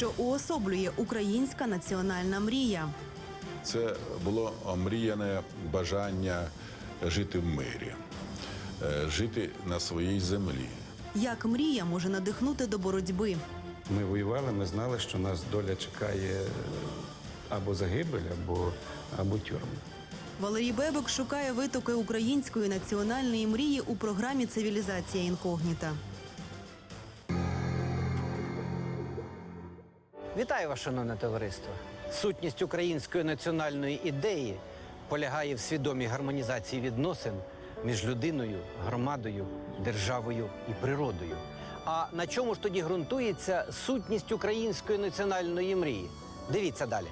що уособлює українська національна мрія. Це було омріяне бажання жити в мирі, е, жити на своїй землі. Як мрія може надихнути до боротьби? Ми воювали, ми знали, що нас доля чекає або загибель, або, або тюрми. Валерій Бебек шукає витоки української національної мрії у програмі Цивілізація інкогніта. Вітаю вас, шановне товариство. Сутність української національної ідеї полягає в свідомій гармонізації відносин між людиною, громадою, державою і природою. А на чому ж тоді ґрунтується сутність української національної мрії? Дивіться далі.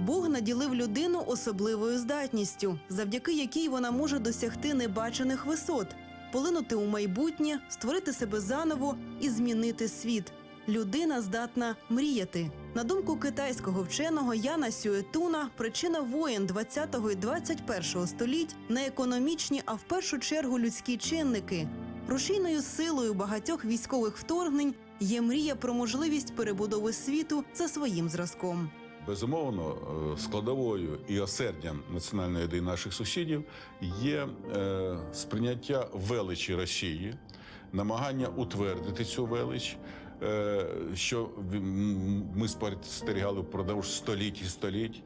Бог наділив людину особливою здатністю, завдяки якій вона може досягти небачених висот, полинути у майбутнє, створити себе заново і змінити світ. Людина здатна мріяти. На думку китайського вченого Яна Сюетуна, причина воєн 20-го і 21-го століть не економічні, а в першу чергу людські чинники. Рушійною силою багатьох військових вторгнень є мрія про можливість перебудови світу за своїм зразком. Безумовно, е, складовою і осердям національної ідеї наших сусідів є е, сприйняття величі Росії, намагання утвердити цю велич, е, що ми спостерігали впродовж століть і століть.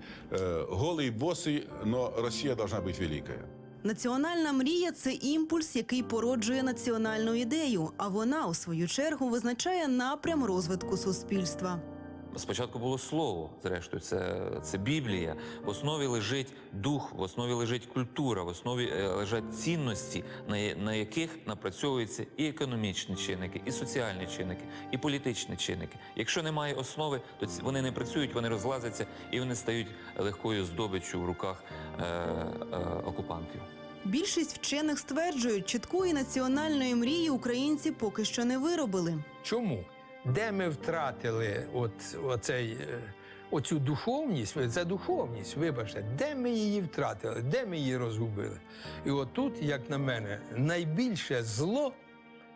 Голий босий, но Росія повинна бути великою. Національна мрія це імпульс, який породжує національну ідею, а вона, у свою чергу, визначає напрям розвитку суспільства. Спочатку було слово, зрештою, це, це Біблія. В основі лежить дух, в основі лежить культура, в основі е, лежать цінності, на, на яких напрацьовуються і економічні чинники, і соціальні чинники, і політичні чинники. Якщо немає основи, то ці- вони не працюють, вони розлазяться і вони стають легкою здобиччю в руках е, е, окупантів. Більшість вчених стверджують, чіткої національної мрії українці поки що не виробили. Чому? Де ми втратили от, оцей, е, оцю духовність, це духовність, вибачте, де ми її втратили, де ми її розгубили? І отут, як на мене, найбільше зло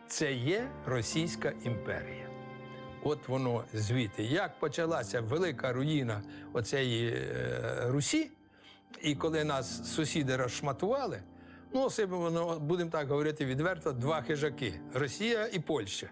це є Російська імперія. От воно звідти. Як почалася велика руїна оцеї е, Русі, і коли нас сусіди розшматували, ну, це воно, будемо так говорити відверто, два хижаки Росія і Польща.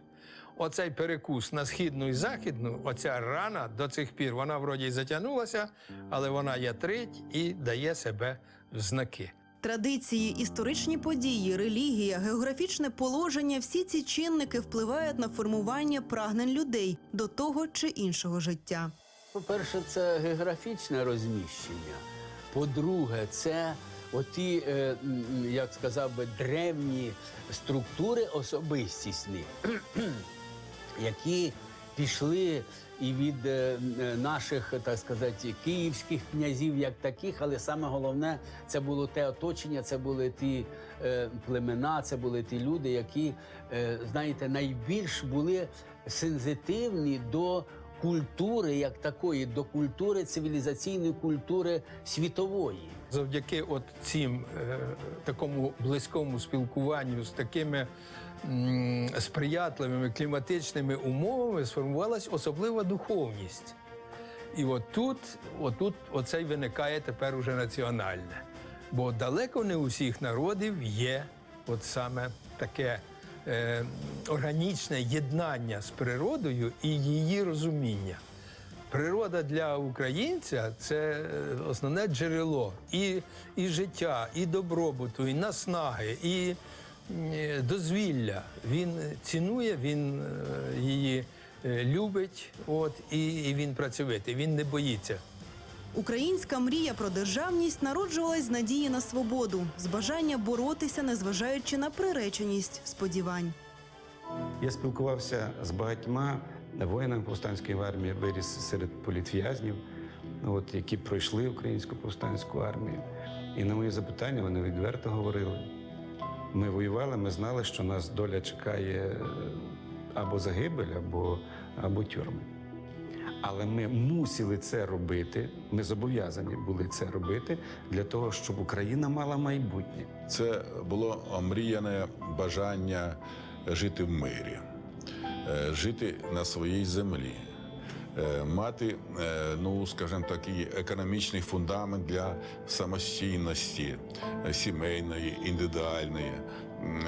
Оцей перекус на східну і західну, оця рана до цих пір, вона вроді й затягнулася, але вона ятрить і дає себе в знаки. Традиції, історичні події, релігія, географічне положення всі ці чинники впливають на формування прагнень людей до того чи іншого життя. По-перше, це географічне розміщення. По-друге, це оті, е, як сказав би, древні структури особистісні, які пішли і від е, наших, так сказати, київських князів, як таких, але саме головне це було те оточення, це були ті е, племена, це були ті люди, які, е, знаєте, найбільш були сензитивні до культури як такої, до культури цивілізаційної культури світової. Завдяки от цим е, такому близькому спілкуванню з такими сприятливими кліматичними умовами сформувалась особлива духовність. І от тут, отут оце й виникає тепер уже національне. Бо далеко не у всіх народів є от саме таке е, органічне єднання з природою і її розуміння. Природа для українця це е, основне джерело і, і життя, і добробуту, і наснаги, і дозвілля. Він цінує, він е, її е, любить, от, і, і він працьовитий, він не боїться. Українська мрія про державність народжувалась з надії на свободу, з бажання боротися, незважаючи на приреченість сподівань. Я спілкувався з багатьма воїнами повстанської армії, виріс серед політв'язнів, от, які пройшли українську повстанську армію. І на мої запитання вони відверто говорили: ми воювали, ми знали, що нас доля чекає е, або загибель, або, або тюрми. Але ми мусили це робити. Ми зобов'язані були це робити для того, щоб Україна мала майбутнє. Це було омріяне бажання жити в мирі, е, жити на своїй землі, мати, е, ну скажімо так, і економічний фундамент для самостійності е, сімейної, індивідуальної, е,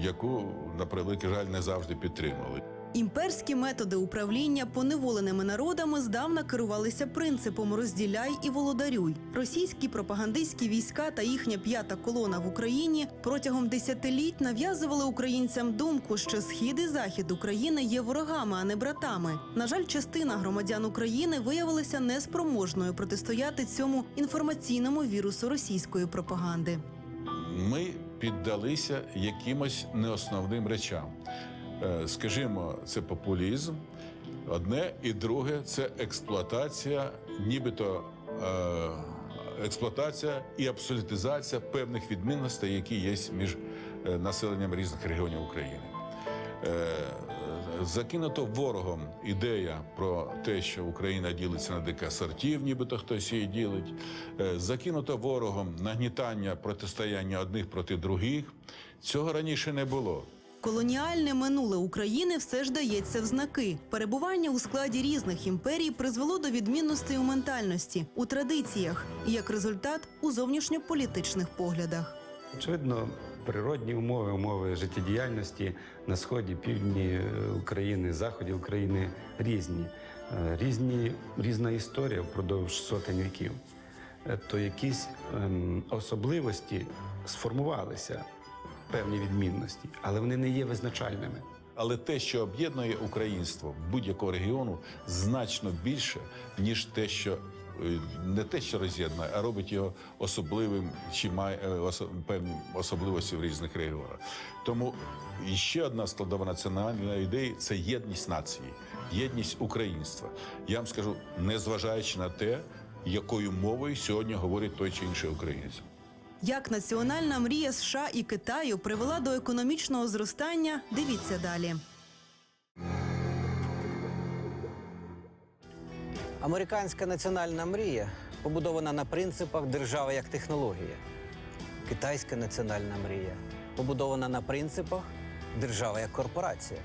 яку, на превеликий жаль, не завжди підтримували. Імперські методи управління поневоленими народами здавна керувалися принципом розділяй і володарюй. Російські пропагандистські війська та їхня п'ята колона в Україні протягом десятиліть нав'язували українцям думку, що схід і захід України є ворогами, а не братами. На жаль, частина громадян України виявилася неспроможною протистояти цьому інформаційному вірусу російської пропаганди. ми піддалися якимось неосновним речам. Е, Скажімо, це популізм. Одне і друге це експлуатація, нібито е, експлуатація і абсолютизація певних відмінностей, які є між е, населенням різних регіонів України. Закинуто ворогом ідея про те, що Україна ділиться на ДК сортів, нібито хтось її ділить. Закинуто ворогом нагнітання протистояння одних проти других. Цього раніше не було. Колоніальне минуле України все ж дається в знаки. Перебування у складі різних імперій призвело до відмінностей у ментальності, у традиціях і як результат у зовнішньополітичних поглядах. Очевидно, природні умови, умови життєдіяльності на сході, півдні е, України, заході України різні. Е, Різні, різна історія впродовж сотень віків. Е, То якісь ем, особливості сформувалися, певні відмінності, але вони не є визначальними. Але те, що об'єднує українство будь-якого регіону, значно більше, ніж те, що е, не те, що роз'єднує, а робить його особливим чи має е, певні особливості в різних регіонах. Тому ще одна складова національної ідеї це єдність нації, єдність українства. Я вам скажу, незважаючи на те, якою мовою сьогодні говорить той чи інший українець. Як національна мрія США і Китаю привела до економічного зростання, дивіться далі. Американська національна мрія побудована на принципах держава як технологія. Китайська національна мрія побудована на принципах держава як корпорація.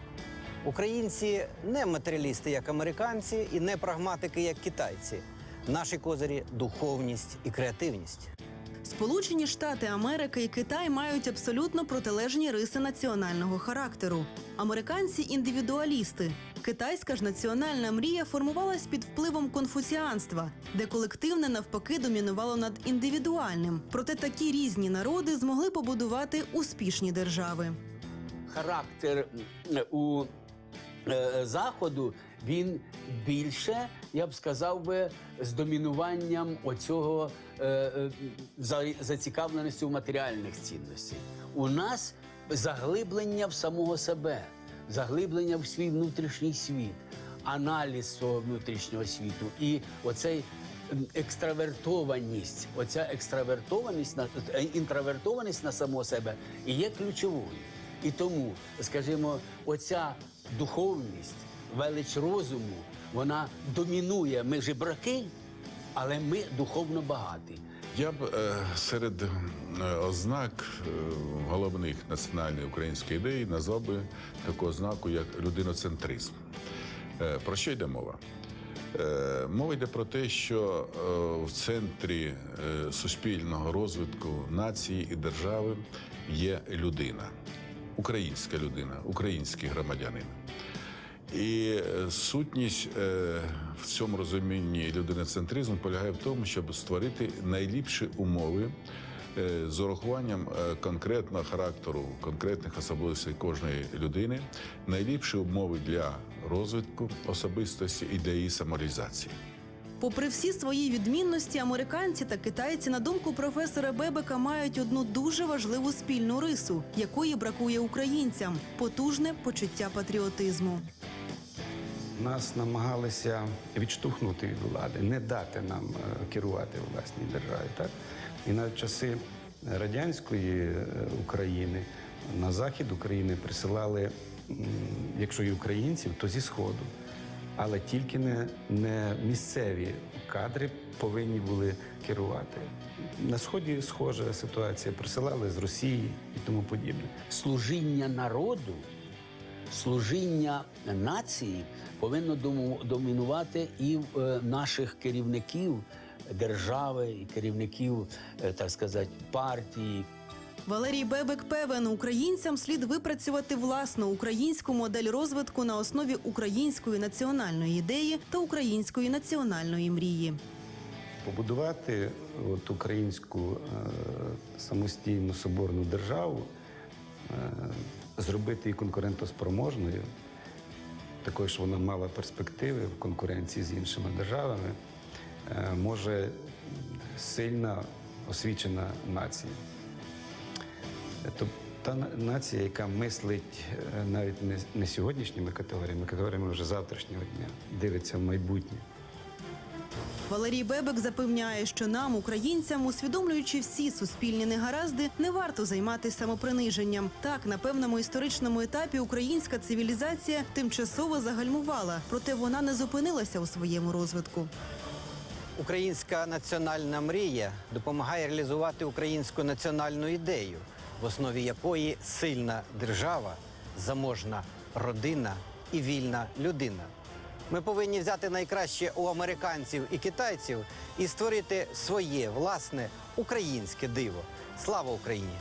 Українці не матеріалісти, як американці, і не прагматики, як китайці. Наші козирі духовність і креативність. Сполучені Штати Америки і Китай мають абсолютно протилежні риси національного характеру. Американці індивідуалісти. Китайська ж національна мрія формувалась під впливом конфуціанства, де колективне навпаки домінувало над індивідуальним. Проте такі різні народи змогли побудувати успішні держави. характер у е, заходу він більше, я б сказав би, з домінуванням оцього е, е, за- зацікавленості у матеріальних цінностей. У нас заглиблення в самого себе, заглиблення в свій внутрішній світ, аналіз свого внутрішнього світу і оцей. Екстравертованість, оця екстравертованість на е, інтровертованість на самого себе і є ключовою. І тому, скажімо, оця духовність, велич розуму, вона домінує. Ми жебраки, але ми духовно багаті. Я б е, серед е, ознак е, головних національної української ідеї назвав би таку ознаку, як людиноцентризм. Про що йде мова? Мова йде про те, що в центрі суспільного розвитку нації і держави є людина, українська людина, український громадянин. І е, сутність е, в цьому розумінні людиноцентризму полягає в тому, щоб створити найліпші умови е, з урахуванням конкретного характеру, конкретних особливостей кожної людини, найліпші умови для розвитку особистості і для її самореалізації. Попри всі свої відмінності, американці та китайці, на думку професора Бебека, мають одну дуже важливу спільну рису, якої бракує українцям потужне почуття патріотизму. Нас намагалися відштовхнути від влади, не дати нам е, керувати власній державі. Так? І в часи радянської е, України на захід України присилали, якщо і українців, то зі Сходу. але тільки не, не місцеві кадри повинні були керувати. На сході схожа ситуація. Присилали з Росії і тому подібне. служіння народу, служіння нації повинно домінувати і в е, наших керівників держави, і керівників, е, так сказати, партії, Валерій Бебек певен, українцям слід випрацювати власну українську модель розвитку на основі української національної ідеї та української національної мрії. Побудувати от українську е, самостійну соборну державу, е, зробити її конкурентоспроможною, такою, щоб вона мала перспективи в конкуренції з іншими державами, е, може сильна освічена нація. Тобто та нація, яка мислить е, навіть не, не сьогоднішніми категоріями, категоріями вже завтрашнього дня, дивиться в майбутнє. Валерій Бебек запевняє, що нам, українцям, усвідомлюючи всі суспільні негаразди, не варто займатися самоприниженням. Так, на певному історичному етапі українська цивілізація тимчасово загальмувала, проте вона не зупинилася у своєму розвитку. Українська національна мрія допомагає реалізувати українську національну ідею, в основі якої сильна держава, заможна родина і вільна людина. Ми повинні взяти найкраще у американців і китайців і створити своє власне українське диво. Слава Україні!